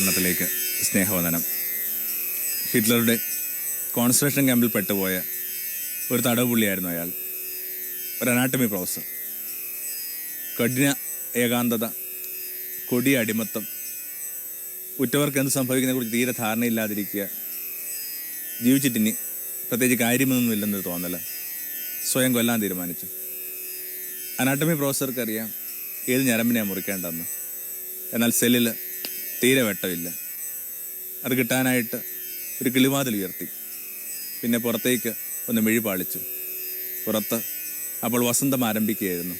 ഗുരുകരണത്തിലേക്ക് സ്നേഹവന്ദനം. ഹിറ്റ്ലറുടെ കോൺസെൻട്രേഷൻ ക്യാമ്പിൽ പെട്ടുപോയ ഒരു തടവുപുള്ളിയായിരുന്നു അയാൾ. ഒരു അനാട്ടമി പ്രൊഫസർ. കഠിന ഏകാന്തത കൊടിയ അടിമത്തം ഉറ്റവർക്ക് എന്ത് സംഭവിക്കുന്നതിനെ കുറിച്ച് തീരെ ധാരണയില്ലാതിരിക്കുക ജീവിച്ചിട്ടിനി പ്രത്യേകിച്ച് കാര്യമൊന്നുമില്ലെന്നൊരു തോന്നല സ്വയം കൊല്ലാൻ തീരുമാനിച്ചു. അനാട്ടമി പ്രൊഫസർക്കറിയാം ഏത് ഞരമ്പിനെയാണ് മുറിക്കേണ്ടതെന്ന്. എന്നാൽ സെല്ലിൽ തീരെ വെട്ടമില്ല. അത് കിട്ടാനായിട്ട് ഒരു കിളിവാതിൽ ഉയർത്തി. പിന്നെ പുറത്തേക്ക് ഒന്ന് മിഴി പാളിച്ചു. പുറത്ത് അപ്പോൾ വസന്തം ആരംഭിക്കുകയായിരുന്നു.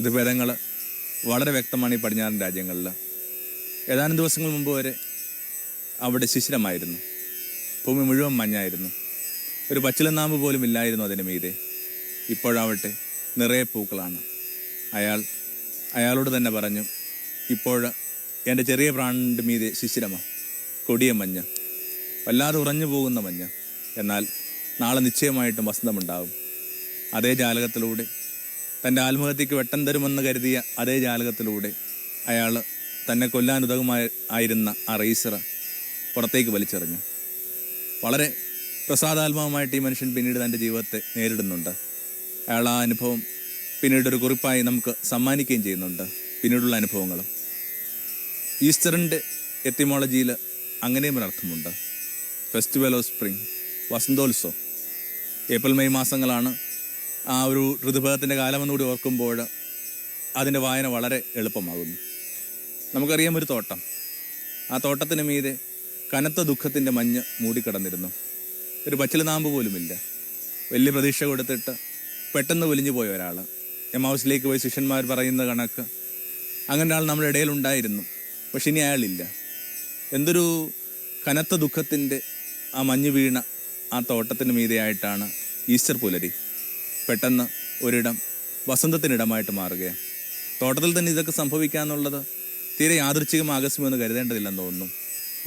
ഋതുഭേദങ്ങൾ വളരെ വ്യക്തമാണ് ഈ പടിഞ്ഞാറൻ രാജ്യങ്ങളിൽ ഏതാനും ദിവസങ്ങൾ മുമ്പ് വരെ അവിടെ ശിശിരമായിരുന്നു. ഭൂമി മുഴുവൻ മഞ്ഞായിരുന്നു. ഒരു പച്ചിലനാമ്പ് പോലും ഇല്ലായിരുന്നു അതിന് മീതെ. ഇപ്പോഴാവട്ടെ നിറയെ പൂക്കളാണ്. അയാൾ അയാളോട് തന്നെ പറഞ്ഞു ഇപ്പോൾ എന്റെ ചെറിയ പ്രാണിന്റെ മീതെ ശിശിരമ കൊടിയ മഞ്ഞ വല്ലാതെ ഉറഞ്ഞു പോകുന്ന മഞ്ഞ. എന്നാൽ നാളെ നിശ്ചയമായിട്ടും വസന്തമുണ്ടാകും. അതേ ജാലകത്തിലൂടെ തന്റെ ആത്മഹത്യക്ക് വെട്ടം തരുമെന്ന് കരുതിയ അതേ ജാലകത്തിലൂടെ അയാൾ തന്നെ കൊല്ലാൻ ഉതകുമായി ആയിരുന്ന ആ റേസർ പുറത്തേക്ക് വലിച്ചെറിഞ്ഞു. വളരെ പ്രസാദാത്മകമായിട്ട് ഈ മനുഷ്യൻ പിന്നീട് തന്റെ ജീവിതത്തെ നേരിടുന്നുണ്ട്. അയാൾ ആ അനുഭവം പിന്നീടൊരു കുറിപ്പായി നമുക്ക് സമ്മാനിക്കുകയും ചെയ്യുന്നുണ്ട്. പിന്നീടുള്ള അനുഭവങ്ങളും. ഈസ്റ്ററിന്റെ എത്തിമോളജിയിൽ അങ്ങനെയും ഒരു അർത്ഥമുണ്ട്. ഫെസ്റ്റിവൽ ഓഫ് സ്പ്രിംഗ് വസന്തോത്സവം. ഏപ്രിൽ മെയ് മാസങ്ങളാണ് ആ ഒരു ഋതുഭേദത്തിന്റെ കാലമെന്നുകൂടി ഓർക്കുമ്പോൾ അതിന്റെ വായന വളരെ എളുപ്പമാകുന്നു. നമുക്കറിയാം ഒരു തോട്ടം. ആ തോട്ടത്തിന് മീതെ കനത്ത ദുഃഖത്തിന്റെ മഞ്ഞ് മൂടിക്കിടന്നിരുന്നു. ഒരു പച്ചിലനാമ്പ് പോലുമില്ല. വലിയ പ്രതീക്ഷ കൊടുത്തിട്ട് പെട്ടെന്ന് വലിഞ്ഞു പോയ ഒരാൾ. എം ഹൗസിലേക്ക് പോയി ശിഷ്യന്മാർ പറയുന്ന കണക്ക് അങ്ങനെ ആൾ നമ്മുടെ ഇടയിലുണ്ടായിരുന്നു പക്ഷെ ഇനി അയാളില്ല. എന്തൊരു കനത്ത ദുഃഖത്തിന്റെ ആ മഞ്ഞു വീണ ആ തോട്ടത്തിന് മീതെയായിട്ടാണ് ഈസ്റ്റർ പുലരി പെട്ടെന്ന് ഒരിടം വസന്തത്തിനിടമായിട്ട് മാറുകയാണ്. തോട്ടത്തിൽ തന്നെ ഇതൊക്കെ സംഭവിക്കാന്നുള്ളത് തീരെ യാദൃച്ഛികം ആകസ്മികമെന്ന് കരുതേണ്ടതില്ലെന്ന് തോന്നുന്നു.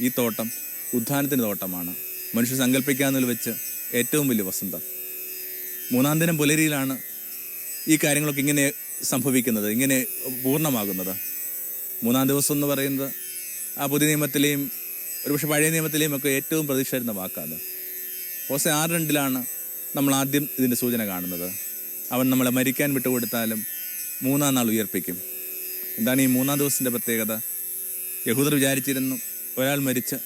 ഈ തോട്ടം ഉദ്ധാനത്തിന്റെ തോട്ടമാണ്. മനുഷ്യ സങ്കല്പിക്കാന്നതിൽ വെച്ച് ഏറ്റവും വലിയ വസന്തം. മൂന്നാം ദിനം പുലരിയിലാണ് ഈ കാര്യങ്ങളൊക്കെ ഇങ്ങനെ സംഭവിക്കുന്നത് ഇങ്ങനെ പൂർണമാകുന്നത്. മൂന്നാം ദിവസം എന്ന് പറയുന്നത് ആ പുതിയ നിയമത്തിലെയും ഒരുപക്ഷെ പഴയ നിയമത്തിലെയും ഒക്കെ ഏറ്റവും പ്രതീക്ഷ വരുന്ന വാക്കാണ് ഹോസെ ആറ് രണ്ടിലാണ് നമ്മൾ ആദ്യം ഇതിന്റെ സൂചന കാണുന്നത്. അവൻ നമ്മളെ മരിക്കാൻ വിട്ടുകൊടുത്താലും മൂന്നാം നാൾ ഉയർപ്പിക്കും. എന്താണ് ഈ മൂന്നാം ദിവസത്തിന്റെ പ്രത്യേകത? യഹൂദർ വിചാരിച്ചിരുന്നു ഒരാൾ മരിച്ച്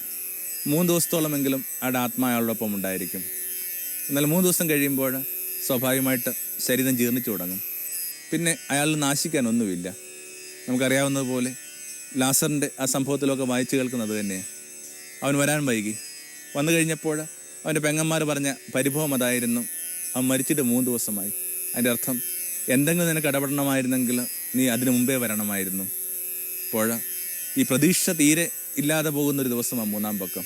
മൂന്ന് ദിവസത്തോളമെങ്കിലും അയാളുടെ ആത്മാ അയാളോടൊപ്പം ഉണ്ടായിരിക്കും. എന്നാൽ മൂന്ന് ദിവസം കഴിയുമ്പോൾ സ്വാഭാവികമായിട്ട് ശരീരം ജീർണിച്ചു തുടങ്ങും. പിന്നെ അയാളിൽ നാശിക്കാനൊന്നുമില്ല നമുക്കറിയാവുന്നതുപോലെ ലാസറിന്റെ ആ സംഭവത്തിലൊക്കെ വായിച്ചു കേൾക്കുന്നത് തന്നെയാണ് അവൻ വരാൻ വൈകി. വന്നു കഴിഞ്ഞപ്പോൾ അവന്റെ പെങ്ങന്മാർ പറഞ്ഞ പരിഭവം അതായിരുന്നു. അവൻ മരിച്ചിട്ട് മൂന്ന് ദിവസമായി. അതിന്റെ അർത്ഥം എന്തെങ്കിലും നിനക്ക് ഇടപെടണമായിരുന്നെങ്കിൽ നീ അതിനു മുമ്പേ വരണമായിരുന്നു. ഇപ്പോൾ ഈ പ്രതീക്ഷ തീരെ ഇല്ലാതെ പോകുന്ന ഒരു ദിവസമാണ് മൂന്നാം പക്കം.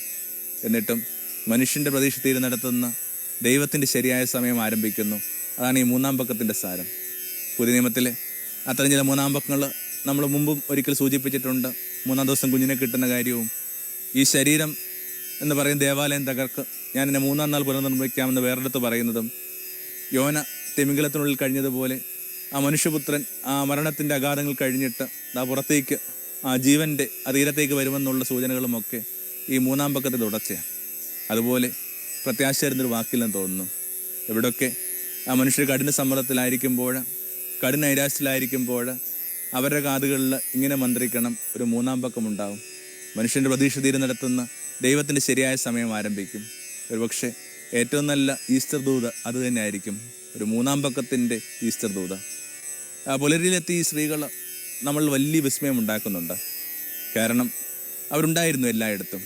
എന്നിട്ടും മനുഷ്യന്റെ പ്രതീക്ഷ തീരെ നടത്തുന്ന ദൈവത്തിന്റെ ശരിയായ സമയം ആരംഭിക്കുന്നു. അതാണ് ഈ മൂന്നാം പക്കത്തിന്റെ സാരം. പുതിയ നിയമത്തിലെ അത്തരം ചില മൂന്നാം പക്കങ്ങൾ നമ്മൾ മുമ്പും ഒരിക്കൽ സൂചിപ്പിച്ചിട്ടുണ്ട് മൂന്നാം ദിവസം കുഞ്ഞിനെ കിട്ടുന്ന കാര്യവും ഈ ശരീരം എന്ന് പറയുന്ന ദേവാലയം തകർക്ക് ഞാൻ എന്നെ മൂന്നാം നാൾ പുനർനിർമ്മിക്കാമെന്ന് വേറെടുത്ത് പറയുന്നതും യോന തിമിംഗലത്തിനുള്ളിൽ കഴിഞ്ഞതുപോലെ ആ മനുഷ്യപുത്രൻ ആ മരണത്തിന്റെ അഗാധങ്ങൾ കഴിഞ്ഞിട്ട് ആ പുറത്തേക്ക് ആ ജീവന്റെ ആ തീരത്തേക്ക് വരുമെന്നുള്ള സൂചനകളുമൊക്കെ ഈ മൂന്നാം പക്കത്തിൽ തുടർച്ചയാണ് അതുപോലെ പ്രത്യാശ തരുന്നൊരു വാക്കില്ലെന്ന് തോന്നുന്നു. എവിടെയൊക്കെ ആ മനുഷ്യർ കഠിന സമ്മർദ്ദത്തിലായിരിക്കുമ്പോൾ കഠിന നൈരാശ്യത്തിലായിരിക്കുമ്പോൾ അവരുടെ കാതുകളിൽ ഇങ്ങനെ മന്ത്രിക്കണം ഒരു മൂന്നാം പക്കം ഉണ്ടാവും. മനുഷ്യന്റെ പ്രതീക്ഷ തീരെ നടത്തുന്ന ദൈവത്തിന്റെ ശരിയായ സമയം ആരംഭിക്കും. ഒരുപക്ഷെ ഏറ്റവും നല്ല ഈസ്റ്റർ ദൂത അത് തന്നെയായിരിക്കും. ഒരു മൂന്നാം പക്കത്തിന്റെ ഈസ്റ്റർ ദൂത. പുലരിയിലെത്തി ഈ സ്ത്രീകൾ നമ്മൾ വലിയ വിസ്മയം ഉണ്ടാക്കുന്നുണ്ട്. കാരണം അവരുണ്ടായിരുന്നു എല്ലായിടത്തും.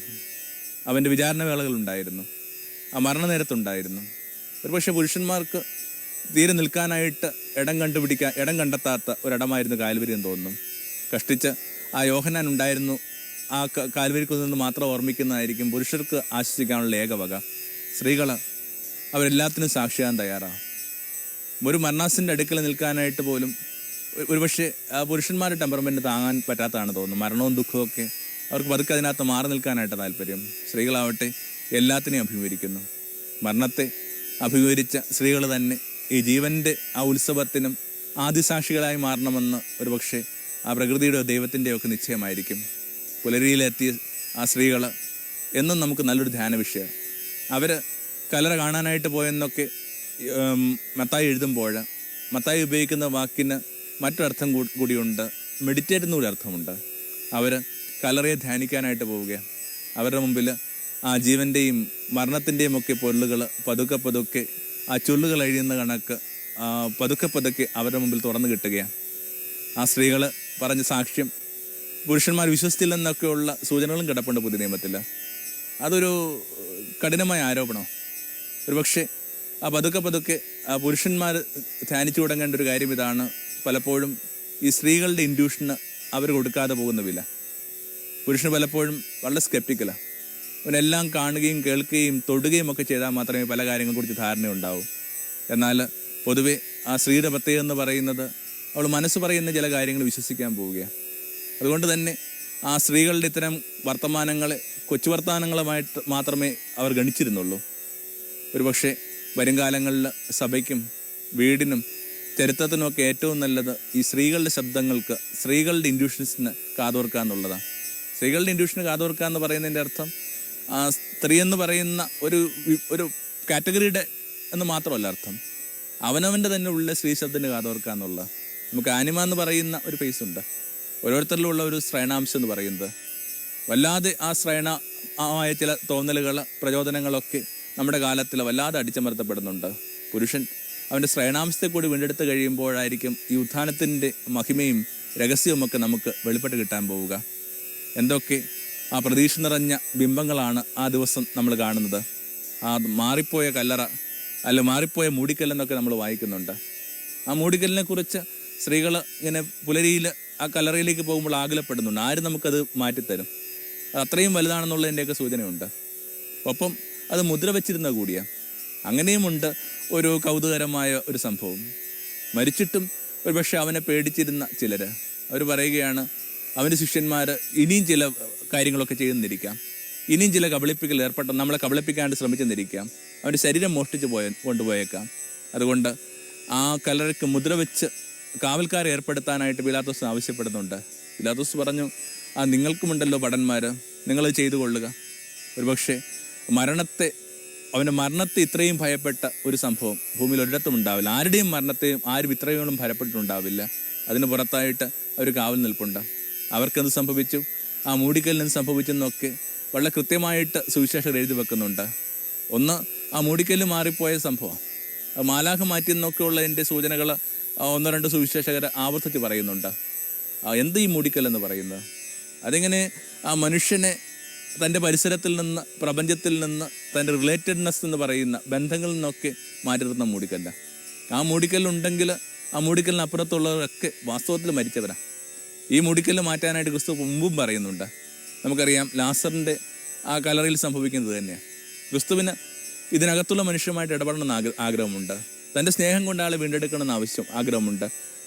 അവന്റെ വിചാരണ വേളകളുണ്ടായിരുന്നു ആ മരണനേരത്തുണ്ടായിരുന്നു. ഒരുപക്ഷെ പുരുഷന്മാർക്ക് തീരെ നിൽക്കാനായിട്ട് ഇടം കണ്ടുപിടിക്കാൻ ഇടം കണ്ടെത്താത്ത ഒരിടമായിരുന്നു കാൽവരി എന്ന് തോന്നുന്നു. കഷ്ടിച്ച് ആ യോഹനാൻ ഉണ്ടായിരുന്നു. ആ കാൽവരിക്ക് നിന്ന് മാത്രം ഓർമ്മിക്കുന്നതായിരിക്കും പുരുഷർക്ക് ആശ്വസിക്കാനുള്ള ഏകവക സ്ത്രീകൾ അവരെല്ലാത്തിനും സാക്ഷിയാകാൻ തയ്യാറാണ് ഒരു മരണാസിന്റെ അടുക്കൽ നിൽക്കാനായിട്ട് പോലും ഒരു- ഒരുപക്ഷെ പുരുഷന്മാരുടെ ടെമ്പർമെന്റ് താങ്ങാൻ പറ്റാത്തതാണ് തോന്നുന്നു. മരണവും ദുഃഖവും ഒക്കെ അവർക്ക് പതുക്കെ അതിനകത്ത് മാറി നിൽക്കാനായിട്ട് താല്പര്യം സ്ത്രീകളാവട്ടെ എല്ലാത്തിനെയും അഭിമുഖീകരിക്കുന്നു. മരണത്തെ അഭിമുഖീകരിച്ച സ്ത്രീകൾ തന്നെ ഈ ജീവന്റെ ആ ഉത്സവത്തിനും ആദിസാക്ഷികളായി മാറണമെന്ന് ഒരുപക്ഷെ ആ പ്രകൃതിയുടെ ദൈവത്തിന്റെയോ ഒക്കെ നിശ്ചയമായിരിക്കും. പുലരിയിലെത്തിയ ആ സ്ത്രീകൾ എന്നും നമുക്ക് നല്ലൊരു ധ്യാന വിഷയമാണ് അവർ കലറ കാണാനായിട്ട് പോയെന്നൊക്കെ മത്തായി എഴുതുമ്പോൾ മത്തായി ഉപയോഗിക്കുന്ന വാക്കിന് മറ്റൊരർത്ഥം കൂടിയുണ്ട്. മെഡിറ്റേറ്റ് എന്നൊരു അർത്ഥമുണ്ട്. അവർ കലറയെ ധ്യാനിക്കാനായിട്ട് പോവുകയാണ് അവരുടെ മുമ്പിൽ ആ ജീവന്റെയും മരണത്തിന്റെയും ഒക്കെ പൊരുളുകൾ പതുക്കെ പതുക്കെ ആ ചുള്ളുകൾ എഴുതുന്ന കണക്ക് പതുക്കെ പതുക്കെ അവരുടെ മുമ്പിൽ തുറന്നു കിട്ടുകയാണ്. ആ സ്ത്രീകൾ പറഞ്ഞ സാക്ഷ്യം പുരുഷന്മാർ വിശ്വസിച്ചില്ലെന്നൊക്കെയുള്ള സൂചനകളും കിടപ്പുണ്ട് പുതിയ നിയമത്തിൽ. അതൊരു കഠിനമായ ആരോപണം ഒരുപക്ഷെ ആ പതുക്കെ പതുക്കെ ആ പുരുഷന്മാർ ധ്യാനിച്ചു തുടങ്ങേണ്ട ഒരു കാര്യം ഇതാണ്. പലപ്പോഴും ഈ സ്ത്രീകളുടെ ഇൻഡ്യൂഷന് അവർ കൊടുക്കാതെ പോകുന്ന പുരുഷന് പലപ്പോഴും വളരെ സ്കെപ്റ്റിക്കലാണ് അവനെല്ലാം കാണുകയും കേൾക്കുകയും തൊടുകയും ഒക്കെ ചെയ്താൽ മാത്രമേ പല കാര്യങ്ങളെക്കുറിച്ച് ധാരണ ഉണ്ടാവൂ എന്നാൽ പൊതുവെ ആ സ്ത്രീയുടെ പ്രത്യേകത എന്ന് പറയുന്നത് അവൾ മനസ്സ് പറയുന്ന ചില കാര്യങ്ങൾ വിശ്വസിക്കാൻ പോവുകയാണ്. അതുകൊണ്ട് തന്നെ ആ സ്ത്രീകളുടെ ഇത്തരം വർത്തമാനങ്ങളെ കൊച്ചു വർത്തമാനങ്ങളുമായിട്ട് മാത്രമേ അവർ ഗണിച്ചിരുന്നുള്ളൂ. ഒരുപക്ഷെ വരുംകാലങ്ങളിൽ സഭയ്ക്കും വീടിനും ചരിത്രത്തിനുമൊക്കെ ഏറ്റവും നല്ലത് ഈ സ്ത്രീകളുടെ ശബ്ദങ്ങൾക്ക് സ്ത്രീകളുടെ ഇൻഡ്യൂഷൻസിന് കാതോർക്കുക എന്നുള്ളതാണ് സ്ത്രീകളുടെ ഇൻഡ്യൂഷന് കാതോർക്കുക എന്ന് പറയുന്നതിന്റെ അർത്ഥം സ്ത്രീ എന്ന് പറയുന്ന ഒരു ഒരു കാറ്റഗറിയുടെ എന്ന് മാത്രമല്ല അർത്ഥം. അവനവന്റെ തന്നെ ഉള്ള സ്ത്രീ ശബ്ദത്തിന് കാതോർക്കുക എന്നുള്ള. നമുക്ക് ആനിമ എന്ന് പറയുന്ന ഒരു ഫേസ് ഉണ്ട്. ഓരോരുത്തരിലുള്ള ഒരു ശ്രേണാംശം എന്ന് പറയുന്നത്. വല്ലാതെ ആ ശ്രേണ ആയ ചില തോന്നലുകൾ പ്രചോദനങ്ങളൊക്കെ നമ്മുടെ കാലത്തിൽ വല്ലാതെ അടിച്ചമർത്തപ്പെടുന്നുണ്ട്. പുരുഷൻ അവന്റെ ശ്രേണാംശത്തെ കൂടി വീണ്ടെടുത്ത് കഴിയുമ്പോഴായിരിക്കും ഈ ഉത്ഥാനത്തിന്റെ മഹിമയും രഹസ്യവുമൊക്കെ നമുക്ക് വെളിപ്പെട്ട് കിട്ടാൻ പോവുക. എന്തൊക്കെ ആ പ്രതീക്ഷ നിറഞ്ഞ ബിംബങ്ങളാണ് ആ ദിവസം നമ്മൾ കാണുന്നത്. ആ മാറിപ്പോയ കല്ലറ അല്ല മാറിപ്പോയ മൂടിക്കല്ലെന്നൊക്കെ നമ്മൾ വായിക്കുന്നുണ്ട്. ആ മൂടിക്കല്ലിനെ കുറിച്ച് സ്ത്രീകൾ ഇങ്ങനെ പുലരിയിൽ ആ കല്ലറയിലേക്ക് പോകുമ്പോൾ ആകുലപ്പെടുന്നുണ്ട്. ആര് നമുക്കത് മാറ്റിത്തരും? അത് അത്രയും വലുതാണെന്നുള്ളതിന്റെയൊക്കെ സൂചനയുണ്ട്. ഒപ്പം അത് മുദ്ര വെച്ചിരുന്ന കൂടിയ. അങ്ങനെയുമുണ്ട് ഒരു കൗതുകരമായ ഒരു സംഭവം. മരിച്ചിട്ടും ഒരുപക്ഷെ അവനെ പേടിച്ചിരുന്ന ചിലർ അവർ പറയുകയാണ് അവന്റെ ശിഷ്യന്മാർ ഇനിയും ചില കാര്യങ്ങളൊക്കെ ചെയ്യുന്നിരിക്കാം. ഇനിയും ചില കബളിപ്പിക്കൽ ഏർപ്പെട്ട നമ്മളെ കബളിപ്പിക്കാണ്ട് ശ്രമിച്ചെന്നിരിക്കാം. അവന്റെ ശരീരം മോഷ്ടിച്ച് പോയ കൊണ്ടുപോയേക്കാം. അതുകൊണ്ട് ആ കലറയ്ക്ക് മുദ്ര വെച്ച് കാവൽക്കാരെ ഏർപ്പെടുത്താനായിട്ട് പിലാത്തോസ് ആവശ്യപ്പെടുന്നുണ്ട്. പിലാത്തോസ് പറഞ്ഞു ആ നിങ്ങൾക്കുമുണ്ടല്ലോ ഭടന്മാർ നിങ്ങളത് ചെയ്തു കൊള്ളുക. ഒരുപക്ഷെ മരണത്തെ അവന്റെ മരണത്തെ ഇത്രയും ഭയപ്പെട്ട ഒരു സംഭവം ഭൂമിയിൽ ഒരിടത്തും ഉണ്ടാവില്ല. ആരുടെയും മരണത്തെയും ആരും ഇത്രയോളം ഭയപ്പെട്ടിട്ടുണ്ടാവില്ല. അതിന് പുറത്തായിട്ട് അവർ കാവൽ നിൽപ്പുണ്ട്. അവർക്കെന്ത് സംഭവിച്ചു? ആ മൂടിക്കല്ലിന് സംഭവിച്ചെന്നൊക്കെ വളരെ കൃത്യമായിട്ട് സുവിശേഷം എഴുതി വെക്കുന്നുണ്ട്. ഒന്ന് ആ മൂടിക്കല്ല് മാറിപ്പോയ സംഭവം. മാലാഖ മാറ്റിയെന്നൊക്കെയുള്ളതിന്റെ സൂചനകൾ ഒന്നോ രണ്ട് സുവിശേഷകർ ആവർത്തിച്ച് പറയുന്നുണ്ട്. എന്ത് ഈ മൂടിക്കല്ലെന്ന് പറയുന്നത്? അതിങ്ങനെ ആ മനുഷ്യനെ തന്റെ പരിസരത്തിൽ നിന്ന് പ്രപഞ്ചത്തിൽ നിന്ന് തന്റെ റിലേറ്റഡ്നെസ് എന്ന് പറയുന്ന ബന്ധങ്ങളിൽ നിന്നൊക്കെ മാറ്റി നിർത്തുന്ന മൂടിക്കല്ല. ആ മൂടിക്കല്ലുണ്ടെങ്കിൽ ആ മൂടിക്കലിനപ്പുറത്തുള്ളവരൊക്കെ വാസ്തവത്തിൽ മരിച്ചവരാ. ഈ മുടിക്കൽ മാറ്റാനായിട്ട് ക്രിസ്തു മുമ്പും പറയുന്നുണ്ട്. നമുക്കറിയാം ലാസറിന്റെ ആ കലറിൽ സംഭവിക്കുന്നത് തന്നെയാണ് ക്രിസ്തുവിന് ഇതിനകത്തുള്ള മനുഷ്യരുമായിട്ട് ഇടപെടണമെന്ന് ആഗ്ര ആഗ്രഹമുണ്ട്. തന്റെ സ്നേഹം കൊണ്ട് ആളെ വീണ്ടെടുക്കണമെന്ന് ആവശ്യം ആഗ്രഹമുണ്ട്.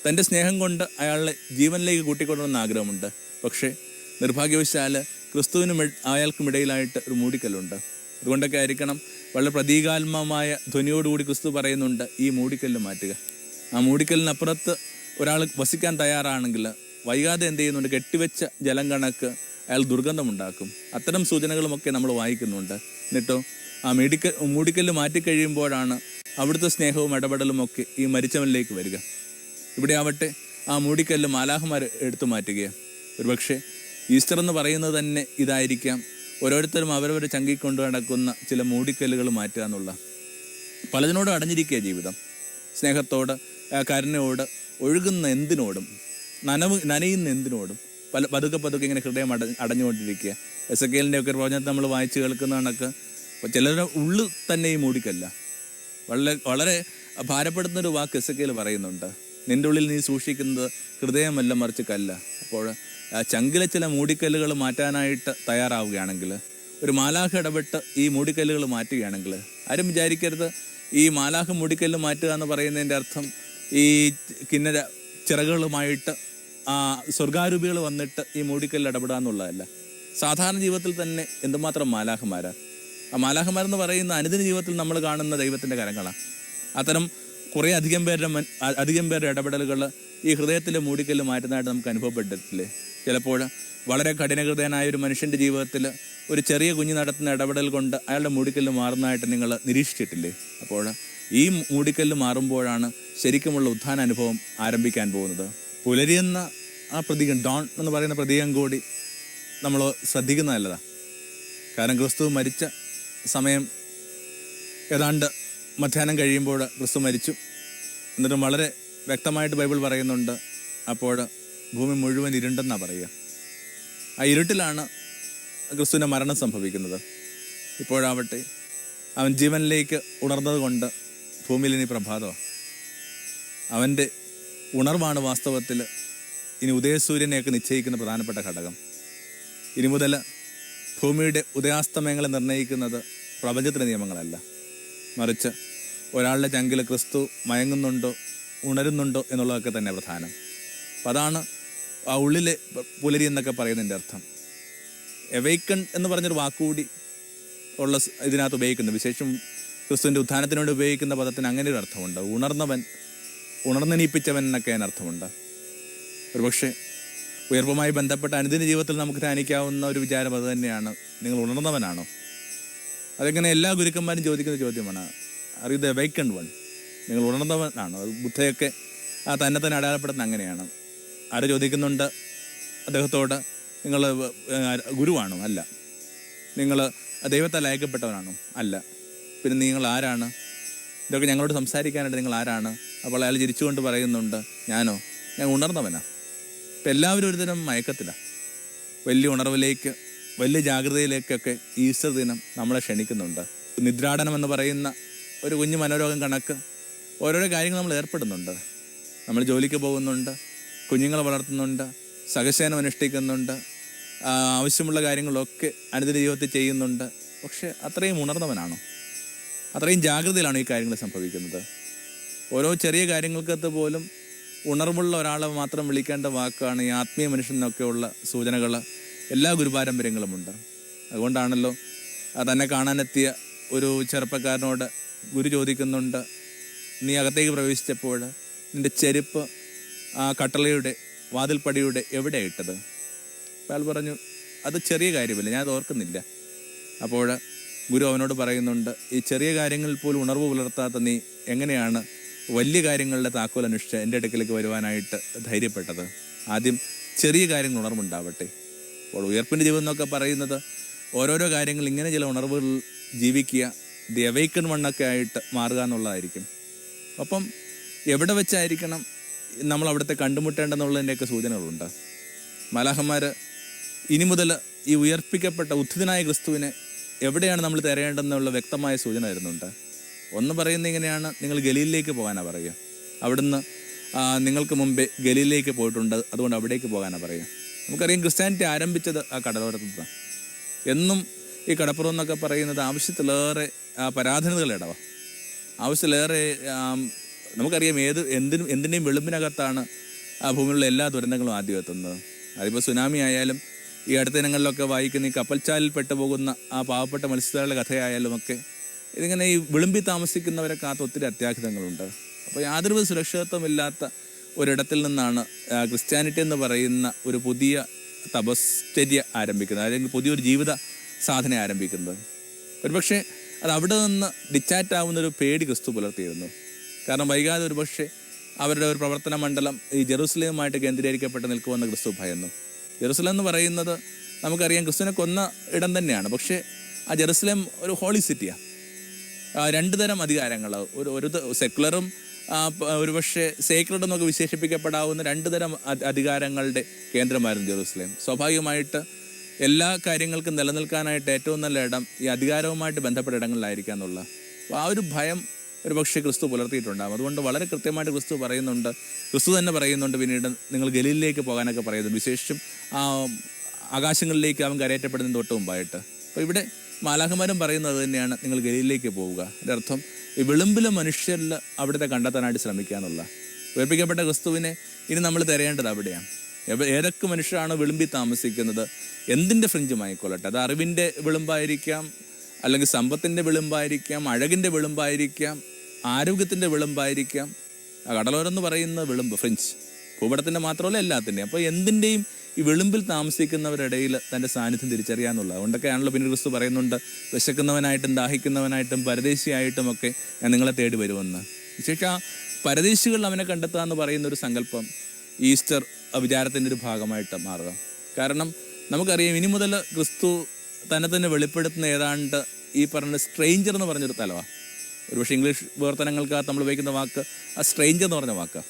തന്റെ സ്നേഹം കൊണ്ട് അയാളെ ജീവനിലേക്ക് കൂട്ടിക്കൊണ്ടുവന്ന ആഗ്രഹമുണ്ട്. പക്ഷേ നിർഭാഗ്യവശാൽ ക്രിസ്തുവിനും അയാൾക്കും ഇടയിലായിട്ട് ഒരു മൂടിക്കല്ലുണ്ട്. അതുകൊണ്ടൊക്കെ ആയിരിക്കണം വളരെ പ്രതീകാത്മമായ ധ്വനിയോടുകൂടി ക്രിസ്തു പറയുന്നുണ്ട് ഈ മൂടിക്കല്ല് മാറ്റുക. ആ മൂടിക്കലിനപ്പുറത്ത് ഒരാൾ വസിക്കാൻ തയ്യാറാണെങ്കിൽ വൈകാതെ എന്ത് ചെയ്യുന്നുണ്ട്? കെട്ടിവെച്ച ജലം കണക്ക് അയാൾ ദുർഗന്ധമുണ്ടാക്കും. അത്തരം സൂചനകളുമൊക്കെ നമ്മൾ വായിക്കുന്നുണ്ട്. എന്നിട്ടോ ആ മെഡിക്കൽ മൂടിക്കല്ല് മാറ്റിക്കഴിയുമ്പോഴാണ് അവിടുത്തെ സ്നേഹവും ഇടപെടലും ഒക്കെ ഈ മരിച്ചവനിലേക്ക് വരിക. ഇവിടെ ആവട്ടെ ആ മൂടിക്കല്ല് മാലാഹമാർ എടുത്തു മാറ്റുകയാണ് ഒരുപക്ഷെ ഈസ്റ്റർ എന്ന് പറയുന്നത് തന്നെ ഇതായിരിക്കാം. ഓരോരുത്തരും അവരവരെ ചങ്കിക്കൊണ്ട് നടക്കുന്ന ചില മൂടിക്കല്ലുകൾ മാറ്റുക എന്നുള്ള. പലതിനോടും അടഞ്ഞിരിക്കുക ജീവിതം. സ്നേഹത്തോട് കരുണയോട് ഒഴുകുന്ന എന്തിനോടും. നനവ് നനയുന്ന എന്തിനോടും? പല പതുക്കെ പതുക്കെ ഇങ്ങനെ ഹൃദയം അട അടഞ്ഞുകൊണ്ടിരിക്കുക. എസ് എ കെലിന്റെ ഒക്കെ പ്രവചനത്തെ നമ്മൾ വായിച്ച് കേൾക്കുന്ന കണക്ക് ചിലരുടെ ഉള്ളു തന്നെ ഈ മൂടിക്കല്ല. വളരെ വളരെ ഭാരപ്പെടുന്ന ഒരു വാക്ക് എസ് എ പറയുന്നുണ്ട്. നിന്റെ ഉള്ളിൽ നീ സൂക്ഷിക്കുന്നത് ഹൃദയമല്ല മറിച്ച് കല്ല. അപ്പോൾ ചങ്കിലെ ചില മൂടിക്കല്ലുകൾ മാറ്റാനായിട്ട് തയ്യാറാവുകയാണെങ്കിൽ ഒരു മാലാഖ ഇടപെട്ട് ഈ മൂടിക്കല്ലുകൾ മാറ്റുകയാണെങ്കിൽ ആരും വിചാരിക്കരുത് ഈ മാലാഖ മൂടിക്കല്ല് മാറ്റുക എന്ന് പറയുന്നതിന്റെ അർത്ഥം ഈ കിന്നര ചിറകുകളുമായിട്ട് സ്വർഗാരൂപികൾ വന്നിട്ട് ഈ മൂടിക്കല്ലിൽ ഇടപെടുക എന്നുള്ളതല്ല. സാധാരണ ജീവിതത്തിൽ തന്നെ എന്തുമാത്രം മാലാഖമാരാ? ആ മാലാഹമാരെന്ന് പറയുന്ന അനുദിന ജീവിതത്തിൽ നമ്മൾ കാണുന്ന ദൈവത്തിന്റെ കരങ്ങളാണ് അത്തരം കുറേ അധികം പേരുടെ അധികം പേരുടെ ഇടപെടലുകൾ ഈ ഹൃദയത്തിലെ മൂടിക്കല്ല് മാറ്റുന്നതായിട്ട് നമുക്ക് അനുഭവപ്പെട്ടിട്ടില്ലേ? ചിലപ്പോൾ വളരെ കഠിനഹൃദയനായ ഒരു മനുഷ്യന്റെ ജീവിതത്തിൽ ഒരു ചെറിയ കുഞ്ഞ് നടത്തുന്ന ഇടപെടൽ കൊണ്ട് അയാളുടെ മൂടിക്കല്ല് മാറുന്നതായിട്ട് നിങ്ങൾ നിരീക്ഷിച്ചിട്ടില്ലേ? അപ്പോൾ ഈ മൂടിക്കല്ല് മാറുമ്പോഴാണ് ശരിക്കുമുള്ള ഉത്ഥാന അനുഭവം ആരംഭിക്കാൻ പോകുന്നത്. പുലരിയെന്ന ആ പ്രതീകം ഡോൺ എന്ന് പറയുന്ന പ്രതീകം കൂടി നമ്മൾ ശ്രദ്ധിക്കുന്ന നല്ലതാണ് കാരണം ക്രിസ്തു മരിച്ച സമയം ഏതാണ്ട് മധ്യാഹ്നം കഴിയുമ്പോൾ ക്രിസ്തു മരിച്ചു. എന്നിട്ടും വളരെ വ്യക്തമായിട്ട് ബൈബിൾ പറയുന്നുണ്ട് അപ്പോൾ ഭൂമി മുഴുവൻ ഇരുണ്ടെന്നാണ് പറയുക. ആ ഇരുട്ടിലാണ് ക്രിസ്തുവിന്റെ മരണം സംഭവിക്കുന്നത്. ഇപ്പോഴാവട്ടെ അവൻ ജീവനിലേക്ക് ഉണർന്നത് കൊണ്ട് ഭൂമിയിൽ ഇനി പ്രഭാതമാണ് അവന്റെ ഉണർവാണ് വാസ്തവത്തിൽ ഇനി ഉദയസൂര്യനെയൊക്കെ നിശ്ചയിക്കുന്ന പ്രധാനപ്പെട്ട ഘടകം. ഇനി മുതൽ ഭൂമിയുടെ ഉദയാസ്തമയങ്ങളെ നിർണയിക്കുന്നത് പ്രപഞ്ചത്തിന്റെ നിയമങ്ങളല്ല. മറിച്ച് ഒരാളുടെ ചങ്കിൽ ക്രിസ്തു മയങ്ങുന്നുണ്ടോ ഉണരുന്നുണ്ടോ എന്നുള്ളതൊക്കെ തന്നെ പ്രധാനം. അപ്പം അതാണ് ആ ഉള്ളിലെ പുലരി എന്നൊക്കെ പറയുന്നതിന്റെ അർത്ഥം. എവൈക്കൺ എന്ന് പറഞ്ഞൊരു വാക്കുകൂടി ഉള്ള ഇതിനകത്ത് ഉപയോഗിക്കുന്നു വിശേഷം ക്രിസ്തുവിന്റെ ഉദ്ധാനത്തിനോട് ഉപയോഗിക്കുന്ന പദത്തിന് അങ്ങനെ ഒരു അർത്ഥമുണ്ട്. ഉണർന്നവൻ ഉണർന്നെണീപ്പിച്ചവൻ എന്നൊക്കെ അതിന് അർത്ഥമുണ്ട് ഒരുപക്ഷെ ഉയർവുമായി ബന്ധപ്പെട്ട അനുദിന ജീവിതത്തിൽ നമുക്ക് ധ്യാനിക്കാവുന്ന ഒരു വിചാരം അത് തന്നെയാണ്. നിങ്ങൾ ഉണർന്നവനാണോ? അതെങ്ങനെ എല്ലാ ഗുരുക്കന്മാരും ചോദിക്കുന്ന ചോദ്യമാണ്. യു ദ വൈക്കൺ വൺ നിങ്ങൾ ഉണർന്നവനാണോ? ബുദ്ധയൊക്കെ ആ തന്നെ തന്നെ അടയാളപ്പെടുന്ന അങ്ങനെയാണ്. ആര് ചോദിക്കുന്നുണ്ട്? അദ്ദേഹത്തോട് നിങ്ങൾ ഗുരുവാണോ? അല്ല. നിങ്ങൾ ദൈവത്താൽ അയക്കപ്പെട്ടവനാണോ? അല്ല. പിന്നെ നിങ്ങൾ ആരാണ്? ഇതൊക്കെ ഞങ്ങളോട് സംസാരിക്കാനായിട്ട് നിങ്ങൾ ആരാണ്? അപ്പോൾ അയാൾ ചിരിച്ചുകൊണ്ട് പറയുന്നുണ്ട് ഞാനോ? ഞാൻ ഉണർന്നവനാ. ഇപ്പം എല്ലാവരും ഒരുതരം മയക്കത്തിലാണ് വലിയ ഉണർവിലേക്ക് വലിയ ജാഗ്രതയിലേക്കൊക്കെ ഈസ്റ്റർ ദിനം നമ്മളെ ക്ഷണിക്കുന്നുണ്ട്. നിദ്രാടനം എന്ന് പറയുന്ന ഒരു കുഞ്ഞു മനോരോഗം കണക്ക് ഓരോരോ കാര്യങ്ങൾ നമ്മൾ ഏർപ്പെടുന്നുണ്ട്. നമ്മൾ ജോലിക്ക് പോകുന്നുണ്ട് കുഞ്ഞുങ്ങളെ വളർത്തുന്നുണ്ട് സഹസേനം അനുഷ്ഠിക്കുന്നുണ്ട് ആവശ്യമുള്ള കാര്യങ്ങളൊക്കെ അനുദിന ജീവിതത്തിൽ ചെയ്യുന്നുണ്ട്. പക്ഷെ അത്രയും ഉണർന്നവനാണോ? അത്രയും ജാഗ്രതയിലാണോ ഈ കാര്യങ്ങൾ സംഭവിക്കുന്നത്. ഓരോ ചെറിയ കാര്യങ്ങൾക്കകത്ത് പോലും ഉണർവുള്ള ഒരാളെ മാത്രം വിളിക്കേണ്ട വാക്കാണ് ഈ ആത്മീയ മനുഷ്യനൊക്കെയുള്ള സൂചനകൾ എല്ലാ ഗുരുപാരമ്പര്യങ്ങളുമുണ്ട്. അതുകൊണ്ടാണല്ലോ തന്നെ കാണാനെത്തിയ ഒരു ചെറുപ്പക്കാരനോട് ഗുരു ചോദിക്കുന്നുണ്ട് നീ അകത്തേക്ക് പ്രവേശിച്ചപ്പോൾ നിന്റെ ചെരുപ്പ് ആ കട്ടളയുടെ വാതിൽപ്പടിയുടെ എവിടെ ഇട്ടത്? അയാൾ പറഞ്ഞു അത് ചെറിയ കാര്യമല്ല ഞാൻ അത് ഓർക്കുന്നില്ല. അപ്പോൾ ഗുരു അവനോട് പറയുന്നുണ്ട് ഈ ചെറിയ കാര്യങ്ങളിൽ പോലും ഉണർവ് പുലർത്താത്ത നീ എങ്ങനെയാണ് വലിയ കാര്യങ്ങളുടെ താക്കോൽ അനുഷ്ഠിച്ച് എന്റെ അടുക്കലേക്ക് വരുവാനായിട്ട് ധൈര്യപ്പെട്ടത്. ആദ്യം ചെറിയ കാര്യങ്ങൾ ഉണർവുണ്ടാവട്ടെ. അപ്പോൾ ഉയർപ്പിന്റെ ജീവിതം എന്നൊക്കെ പറയുന്നത് ഓരോരോ കാര്യങ്ങൾ ഇങ്ങനെ ചില ഉണർവുകൾ ജീവിക്കുക ദി അവൈക്കൺ വണ്ണൊക്കെ ആയിട്ട് മാറുക എന്നുള്ളതായിരിക്കും. അപ്പം എവിടെ വെച്ചായിരിക്കണം നമ്മൾ അവിടുത്തെ കണ്ടുമുട്ടേണ്ടെന്നുള്ളതിന്റെയൊക്കെ സൂചനകളുണ്ട്. മലാഹന്മാർ ഇനി മുതൽ ഈ ഉയർപ്പിക്കപ്പെട്ട ഉദ്ധിതനായ ക്രിസ്തുവിനെ എവിടെയാണ് നമ്മൾ തിരയേണ്ടതെന്നുള്ള വ്യക്തമായ സൂചന തരുന്നുണ്ട്. ഒന്ന് പറയുന്നത് ഇങ്ങനെയാണ്. നിങ്ങൾ ഗലീലിലേക്ക് പോകാനാണ് പറയുക. അവിടുന്ന് നിങ്ങൾക്ക് മുമ്പേ ഗലീലിലേക്ക് പോയിട്ടുണ്ട്. അതുകൊണ്ട് അവിടേക്ക് പോകാനാണ് പറയുക. നമുക്കറിയാം ക്രിസ്ത്യാനിറ്റി ആരംഭിച്ചത് ആ കടലോരത്തു എന്നും ഈ കടപ്പുറം എന്നൊക്കെ പറയുന്നത് ആവശ്യത്തിലേറെ ആ, പരാധീനതകളുടെ ഇടവ. ആവശ്യത്തിലേറെ നമുക്കറിയാം ഏത് എന്തിനും എന്തിന്റെയും വെളുമ്പിനകത്താണ് ആ ഭൂമിയിലുള്ള എല്ലാ ദുരന്തങ്ങളും ആദ്യം എത്തുന്നത്. അതിപ്പോൾ സുനാമി ആയാലും ഈ അടുത്ത ദിനങ്ങളിലൊക്കെ വായിക്കുന്ന ഈ കപ്പൽച്ചാലിൽ പെട്ടുപോകുന്ന ആ പാവപ്പെട്ട മത്സ്യത്തൊഴിലാളികളുടെ കഥയായാലും ഒക്കെ ഇതിങ്ങനെ ഈ വിളുമ്പി താമസിക്കുന്നവരെ കാത്ത് ഒത്തിരി അത്യാഹിതങ്ങളുണ്ട്. അപ്പോൾ യാതൊരുവിധ സുരക്ഷിതത്വമില്ലാത്ത ഒരിടത്തിൽ നിന്നാണ് ക്രിസ്ത്യാനിറ്റി എന്ന് പറയുന്ന ഒരു പുതിയ തപശ്ചര്യ ആരംഭിക്കുന്നത് അല്ലെങ്കിൽ പുതിയൊരു ജീവിത സാധന ആരംഭിക്കുന്നത്. ഒരുപക്ഷെ അത് അവിടെ നിന്ന് ഡിറ്റാറ്റ് ആവുന്ന ഒരു പേടി ക്രിസ്തു പുലർത്തിയിരുന്നു. കാരണം വൈകാതെ ഒരുപക്ഷെ അവരുടെ ഒരു പ്രവർത്തന മണ്ഡലം ഈ ജെറൂസലേമുമായിട്ട് കേന്ദ്രീകരിക്കപ്പെട്ട് നിൽക്കുമെന്ന് ക്രിസ്തു ഭയന്നു. ജെറൂസലേം എന്ന് പറയുന്നത് നമുക്കറിയാം ക്രിസ്തുവിനെ കൊന്ന ഇടം തന്നെയാണ്. പക്ഷേ ആ ജെറുസലേം ഒരു ഹോളി സിറ്റിയാണ് രണ്ട് തരം അധികാരങ്ങൾ. ഒരു ഒരു സെക്കുലറും ഒരുപക്ഷെ സേക്രഡ് എന്നൊക്കെ വിശേഷിപ്പിക്കപ്പെടാവുന്ന രണ്ട് തരം അധികാരങ്ങളുടെ കേന്ദ്രമായിരുന്നു ജെറൂസലേം. സ്വാഭാവികമായിട്ട് എല്ലാ കാര്യങ്ങൾക്കും നിലനിൽക്കാനായിട്ട് ഏറ്റവും നല്ല ഇടം ഈ അധികാരവുമായിട്ട് ബന്ധപ്പെട്ട ഇടങ്ങളിലായിരിക്കുക എന്നുള്ള ആ ഒരു ഭയം ഒരു പക്ഷേ ക്രിസ്തു പുലർത്തിയിട്ടുണ്ടാകും അതുകൊണ്ട് വളരെ കൃത്യമായിട്ട് ക്രിസ്തു പറയുന്നുണ്ട്. ക്രിസ്തു തന്നെ പറയുന്നുണ്ട് പിന്നീട് നിങ്ങൾ ഗലിയിലേക്ക് പോകാനൊക്കെ പറയുന്നുണ്ട് വിശേഷിച്ചും ആ ആകാശങ്ങളിലേക്ക് അവൻ കരയറ്റപ്പെടുന്നതിന് തൊട്ട് മുമ്പായിട്ട്. അപ്പോൾ ഇവിടെ മാലാഖമാരും പറയുന്നത് തന്നെയാണ് നിങ്ങൾ ഗലിയിലേക്ക് പോവുക. അതിനർത്ഥം അർത്ഥം മനുഷ്യരിൽ അവിടുത്തെ കണ്ടെത്താനായിട്ട് ശ്രമിക്കുക എന്നുള്ള. ഉയർപ്പിക്കപ്പെട്ട ക്രിസ്തുവിനെ ഇനി നമ്മൾ തിരയേണ്ടത് അവിടെയാണ്. ഏതൊക്കെ മനുഷ്യരാണ് വിളുമ്പി താമസിക്കുന്നത്? എന്തിന്റെ ഫ്രിഞ്ചുമായിക്കൊള്ളട്ടെ? അത് അറിവിന്റെ വിളുമ്പായിരിക്കാം അല്ലെങ്കിൽ സമ്പത്തിന്റെ വിളുമ്പായിരിക്കാം അഴകിന്റെ വിളുമ്പായിരിക്കാം ആരോഗ്യത്തിന്റെ വിളുമ്പായിരിക്കാം. ആ കടലോരം എന്ന് പറയുന്ന വിളുമ്പ് ഫ്രിഞ്ച്. ഭൂപടത്തിന്റെ മാത്രമല്ല എല്ലാത്തിന്റെയും. അപ്പോൾ എന്തിന്റെയും ഈ വെളുമ്പിൽ താമസിക്കുന്നവരിടയിൽ തന്റെ സാന്നിധ്യം തിരിച്ചറിയാന്നുള്ളത്. അതുകൊണ്ടൊക്കെയാണല്ലോ പിന്നെ ക്രിസ്തു പറയുന്നുണ്ട് വിശക്കുന്നവനായിട്ടും ദാഹിക്കുന്നവനായിട്ടും പരദേശിയായിട്ടും ഒക്കെ ഞാൻ നിങ്ങളെ തേടി വരുമെന്ന്. വിശേഷം ആ പരദേശികളിൽ അവനെ കണ്ടെത്തുക എന്ന് പറയുന്ന ഒരു സങ്കല്പം ഈസ്റ്റർ വിചാരത്തിന്റെ ഒരു ഭാഗമായിട്ട് മാറുക. കാരണം നമുക്കറിയാം ഇനി മുതൽ ക്രിസ്തു തന്നെ തന്നെ വെളിപ്പെടുത്തുന്ന ഏതാണ്ട് ഈ പറഞ്ഞ സ്ട്രെയിഞ്ചർ എന്ന് പറഞ്ഞൊരു തലവാണ് ഒരുപക്ഷെ ഇംഗ്ലീഷ് വിവർത്തനങ്ങൾക്കകത്ത് നമ്മൾ ഉപയോഗിക്കുന്ന വാക്ക് ആ സ്ട്രെയിഞ്ചർ എന്ന് പറഞ്ഞ വാക്ക്.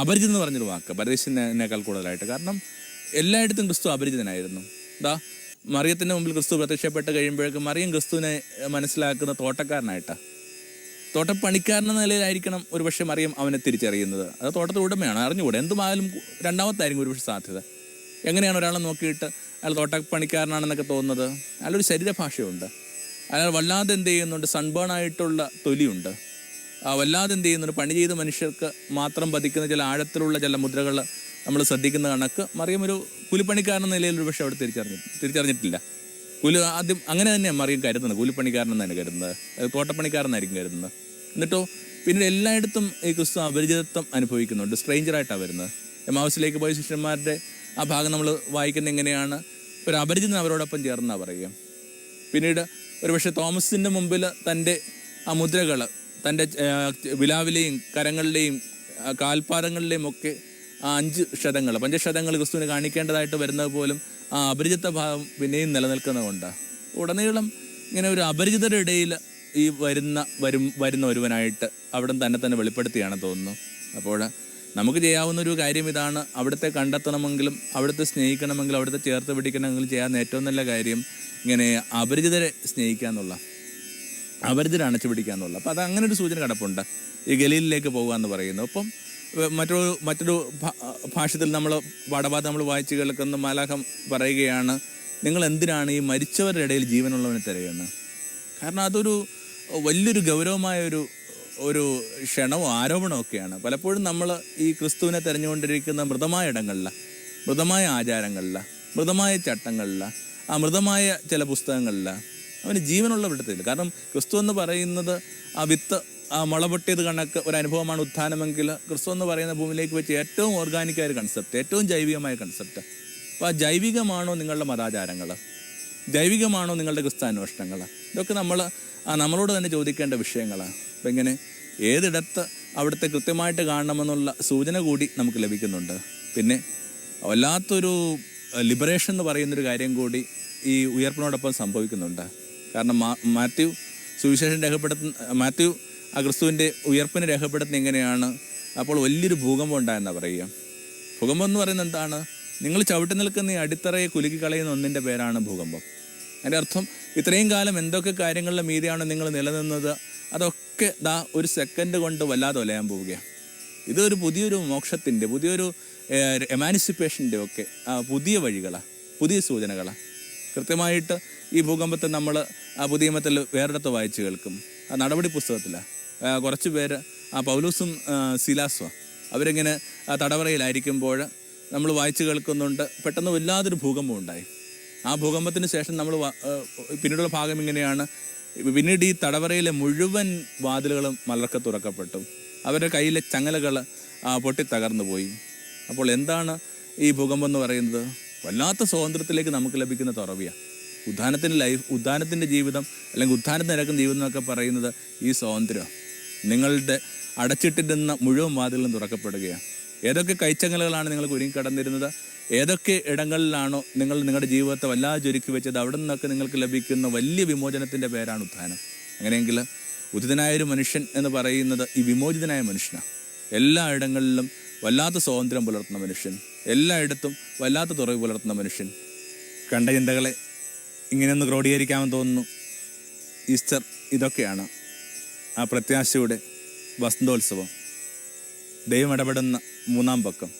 അപരിചിതൻ എന്ന് പറഞ്ഞൊരു വാക്ക്. പരദേശിനേക്കാൾ കൂടുതലായിട്ട്. കാരണം എല്ലായിടത്തും ക്രിസ്തു അപരിചിതനായിരുന്നു. എന്താ മറിയത്തിന്റെ മുമ്പിൽ ക്രിസ്തു പ്രത്യക്ഷപ്പെട്ട് കഴിയുമ്പോഴേക്കും മറിയം ക്രിസ്തുവിനെ മനസ്സിലാക്കുന്ന തോട്ടക്കാരനായിട്ടാണ് തോട്ടപ്പണിക്കാരനെന്ന നിലയിലായിരിക്കണം ഒരുപക്ഷെ മറിയം അവനെ തിരിച്ചറിയുന്നത്. അത് തോട്ടത്തിൽ ഉടമയാണ് അറിഞ്ഞുകൂടെ. എന്തുമായാലും രണ്ടാമത്തായിരിക്കും ഒരുപക്ഷെ സാധ്യത. എങ്ങനെയാണ് ഒരാളെ നോക്കിയിട്ട് അയാൾ തോട്ടപ്പണിക്കാരനാണെന്നൊക്കെ തോന്നുന്നത്? അയാളൊരു ശരീരഭാഷയുണ്ട്. അയാൾ വല്ലാതെ എന്ത് ചെയ്യുന്നുണ്ട്? സൺബേൺ ആയിട്ടുള്ള തൊലിയുണ്ട്. വല്ലാതെ എന്ത് ചെയ്യുന്നുണ്ട്? പണി ചെയ്ത മനുഷ്യർക്ക് മാത്രം പതിക്കുന്ന ചില ആഴത്തിലുള്ള ചില മുദ്രകൾ നമ്മൾ ശ്രദ്ധിക്കുന്ന കണക്ക് മറിയം ഒരു കൂലിപ്പണിക്കാരൻ നിലയിൽ ഒരു പക്ഷേ അവിടെ തിരിച്ചറിഞ്ഞു തിരിച്ചറിഞ്ഞിട്ടില്ല. കൂലി ആദ്യം അങ്ങനെ തന്നെയാണ് മറിയം കരുതുന്നത്. കൂലിപ്പണിക്കാരൻ എന്നാണ് കരുതുന്നത്. തോട്ടപ്പണിക്കാരനായിരിക്കും കരുതുന്നത്. എന്നിട്ടോ പിന്നീട് എല്ലായിടത്തും ഈ ക്രിസ്തു അപരിചിതത്വം അനുഭവിക്കുന്നുണ്ട്. സ്ട്രേഞ്ചറായിട്ടാണ് വരുന്നത്. എമാവസിലേക്ക് പോയ ശിഷ്യന്മാരുടെ ആ ഭാഗം നമ്മൾ വായിക്കുന്ന എങ്ങനെയാണ്? ഒരു അപരിചിതൻ അവരോടൊപ്പം ചേർന്നാണ് പറയുക. പിന്നീട് ഒരുപക്ഷെ തോമസിന്റെ മുമ്പിൽ തന്റെ ആ മുദ്രകൾ തന്റെ വിലാവിലെയും കരങ്ങളിലെയും കാൽപാദങ്ങളിലെയും ഒക്കെ ആ അഞ്ച് ക്ഷതങ്ങൾ. പഞ്ചക്ഷതങ്ങൾ ക്രിസ്തുവിന് കാണിക്കേണ്ടതായിട്ട് വരുന്നത് പോലും ആ അപരിചിത ഭാവം പിന്നെയും നിലനിൽക്കുന്നതുകൊണ്ടാണ് ഉടനീളം ഇങ്ങനെ ഒരു അപരിചിതരുടെ ഇടയിൽ ഈ വരുന്ന വരും വരുന്ന ഒരുവനായിട്ട് അവിടെ തന്നെ തന്നെ വെളിപ്പെടുത്തിയാണ് തോന്നുന്നു. അപ്പോൾ നമുക്ക് ചെയ്യാവുന്ന ഒരു കാര്യം ഇതാണ്. അവിടുത്തെ കണ്ടെത്തണമെങ്കിലും അവിടുത്തെ സ്നേഹിക്കണമെങ്കിലും അവിടുത്തെ ചേർത്ത് പിടിക്കണമെങ്കിലും ചെയ്യാവുന്ന ഏറ്റവും നല്ല കാര്യം ഇങ്ങനെ അപരിചിതരെ സ്നേഹിക്കുക എന്നുള്ള അപരിചിതരെ അണച്ചുപിടിക്കുക എന്നുള്ളത് അപ്പോൾ അപ്പം അത് അങ്ങനെ ഒരു സൂചന കിടപ്പുണ്ട് ഈ ഗലീലിലേക്ക് പോകുക എന്ന് പറയുന്നു. അപ്പം മറ്റൊരു മറ്റൊരു ഭാഷത്തിൽ നമ്മൾ പാഠഭാഗത്ത് നമ്മൾ വായിച്ച് കേൾക്കുന്ന മാലാഖം പറയുകയാണ് നിങ്ങൾ എന്തിനാണ് ഈ മരിച്ചവരുടെ ഇടയിൽ ജീവനുള്ളവനെ തിരയുന്നത് കാരണം അതൊരു വലിയൊരു ഗൗരവമായ ഒരു ഒരു ക്ഷണവും ആരോപണമൊക്കെയാണ് പലപ്പോഴും നമ്മൾ ഈ ക്രിസ്തുവിനെ തിരഞ്ഞുകൊണ്ടിരിക്കുന്ന മൃതമായ ഇടങ്ങളിൽ മൃതമായ ആചാരങ്ങളിൽ മൃതമായ ചട്ടങ്ങളിൽ അമൃതമായ ചില പുസ്തകങ്ങളിൽ അവന് ജീവനുള്ള വിടത്തില്ല. കാരണം ക്രിസ്തു എന്ന് പറയുന്നത് ആ വിത്ത് ആ മുളപൊട്ടിയത് കണക്ക് ഒരു അനുഭവമാണ് ഉത്ഥാനമെങ്കിൽ ക്രിസ്തു എന്ന് പറയുന്ന ഭൂമിയിലേക്ക് വെച്ച് ഏറ്റവും ഓർഗാനിക്കായ ഒരു കൺസെപ്റ്റ് ഏറ്റവും ജൈവികമായ കൺസെപ്റ്റ് അപ്പോൾ ആ ജൈവികമാണോ നിങ്ങളുടെ മതാചാരങ്ങൾ? ജൈവികമാണോ നിങ്ങളുടെ ക്രിസ്താന്വേഷണങ്ങൾ ഇതൊക്കെ നമ്മൾ നമ്മളോട് തന്നെ ചോദിക്കേണ്ട വിഷയങ്ങളാണ് അപ്പം ഇങ്ങനെ ഏതിടത്ത് അവിടുത്തെ കൃത്യമായിട്ട് കാണണമെന്നുള്ള സൂചന കൂടി നമുക്ക് ലഭിക്കുന്നുണ്ട്. പിന്നെ വല്ലാത്തൊരു ലിബറേഷൻ എന്ന് പറയുന്നൊരു കാര്യം കൂടി ഈ ഉയർപ്പിനോടൊപ്പം സംഭവിക്കുന്നുണ്ട്. കാരണം മാത്യു സുവിശേഷം രേഖപ്പെടുത്തുന്ന മാത്യു ആ ക്രിസ്തുവിന്റെ ഉയർപ്പിനെ രേഖപ്പെടുത്തുന്ന എങ്ങനെയാണ്? അപ്പോൾ വലിയൊരു ഭൂകമ്പം ഉണ്ടായെന്നാണ് പറയുക. ഭൂകമ്പം എന്ന് പറയുന്നത് എന്താണ്? നിങ്ങൾ ചവിട്ടി നിൽക്കുന്ന ഈ അടിത്തറയെ കുലുക്കി കളയുന്ന ഒന്നിന്റെ പേരാണ് ഭൂകമ്പം. അതിന്റെ അർത്ഥം ഇത്രയും കാലം എന്തൊക്കെ കാര്യങ്ങളുടെ മീതിയാണ് നിങ്ങൾ നിലനിന്നത്? അതൊക്കെ ദാ ഒരു സെക്കൻഡ് കൊണ്ട് വല്ലാതെ ഒലയാൻ പോവുകയാണ് ഇതൊരു പുതിയൊരു മോക്ഷത്തിന്റെ പുതിയൊരു എമാനിസിപ്പേഷന്റെ ഒക്കെ പുതിയ വഴികളാണ് പുതിയ സൂചനകളാണ് കൃത്യമായിട്ട് ഈ ഭൂകമ്പത്തെ നമ്മൾ ആ പുതിയ വായിച്ചു വേറെടുത്ത് വായിച്ച് കേൾക്കും. ആ നടപടി പുസ്തകത്തിലാണ് കുറച്ച് പേര് ആ പൗലൂസും സിലാസും അവരിങ്ങനെ തടവറയിലായിരിക്കുമ്പോൾ നമ്മൾ വായിച്ച് കേൾക്കുന്നുണ്ട്. പെട്ടെന്ന് വല്ലാതൊരു ഭൂകമ്പം ഉണ്ടായി. ആ ഭൂകമ്പത്തിന് ശേഷം നമ്മൾ പിന്നീടുള്ള ഭാഗം ഇങ്ങനെയാണ്. പിന്നീട് ഈ തടവറയിലെ മുഴുവൻ വാതിലുകളും മലർക്ക തുറക്കപ്പെട്ടു. അവരുടെ കയ്യിലെ ചങ്ങലകൾ പൊട്ടി തകർന്നു പോയി. അപ്പോൾ എന്താണ് ഈ ഭൂകമ്പം എന്ന് പറയുന്നത്? വല്ലാത്ത സ്വാതന്ത്ര്യത്തിലേക്ക് നമുക്ക് ലഭിക്കുന്ന തുറവിയാണ് ഉദ്ധാനത്തിന്റെ ലൈഫ് ഉദ്ധാനത്തിന്റെ ജീവിതം അല്ലെങ്കിൽ ഉദ്ധാനത്തിന് നിരക്കുന്ന ജീവിതം എന്നൊക്കെ പറയുന്നത് ഈ സ്വാതന്ത്ര്യം. നിങ്ങളുടെ അടച്ചിട്ടിരുന്ന മുഴുവൻ വാതിലും തുറക്കപ്പെടുകയാണ്. ഏതൊക്കെ കൈച്ചങ്ങലുകളാണ് നിങ്ങൾ ഒരുങ്ങി കടന്നിരുന്നത് ഏതൊക്കെ ഇടങ്ങളിലാണോ നിങ്ങൾ നിങ്ങളുടെ ജീവിതത്തെ വല്ലാതെ ചുരുക്കി വെച്ചത്? അവിടെ നിന്നൊക്കെ നിങ്ങൾക്ക് ലഭിക്കുന്ന വലിയ വിമോചനത്തിന്റെ പേരാണ് ഉത്ഥാനം അങ്ങനെയെങ്കിൽ ഉദിതനായൊരു മനുഷ്യൻ എന്ന് പറയുന്നത് ഈ വിമോചിതനായ മനുഷ്യനാണ്. എല്ലാ ഇടങ്ങളിലും വല്ലാത്ത സ്വാതന്ത്ര്യം പുലർത്തുന്ന മനുഷ്യൻ. എല്ലായിടത്തും വല്ലാത്ത തുറവ് പുലർത്തുന്ന മനുഷ്യൻ. കണ്ട ചിന്തകളെ ഇങ്ങനെയൊന്ന് ക്രോഡീകരിക്കാമെന്ന് തോന്നുന്നു. ഈസ്റ്റർ ഇതൊക്കെയാണ് ആ പ്രത്യാശയുടെ വസന്തോത്സവം. ദൈവം ഇടപെടുന്ന മൂന്നാം പക്കം.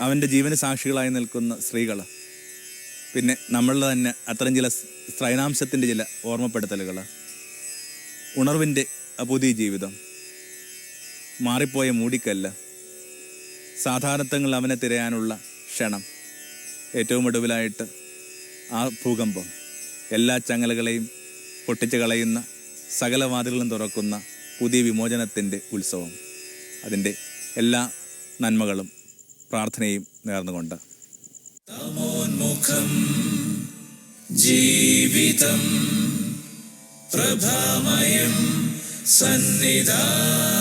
അവന്റെ ജീവന സാക്ഷികളായി നിൽക്കുന്ന സ്ത്രീകൾ. പിന്നെ നമ്മളുടെ തന്നെ അത്തരം ചില സ്ത്രൈനാംശത്തിന്റെ ചില ഓർമ്മപ്പെടുത്തലുകൾ. ഉണർവിന്റെ പുതിയ ജീവിതം. മാറിപ്പോയ മൂടിക്കല്ല്. സാധാരണത്വങ്ങൾ അവനെ തിരയാനുള്ള ക്ഷണം. ഏറ്റവും ഒടുവിലായിട്ട് ആ ഭൂകമ്പം എല്ലാ ചങ്ങലകളെയും പൊട്ടിച്ചു കളയുന്ന സകലവാതിലുകളും തുറക്കുന്ന പുതിയ വിമോചനത്തിന്റെ ഉത്സവം. അതിന്റെ എല്ലാ നന്മകളും പ്രാർത്ഥനയും നേർന്നുകൊണ്ട്. ജീവിതം പ്രഭാമയം സന്നിധാനം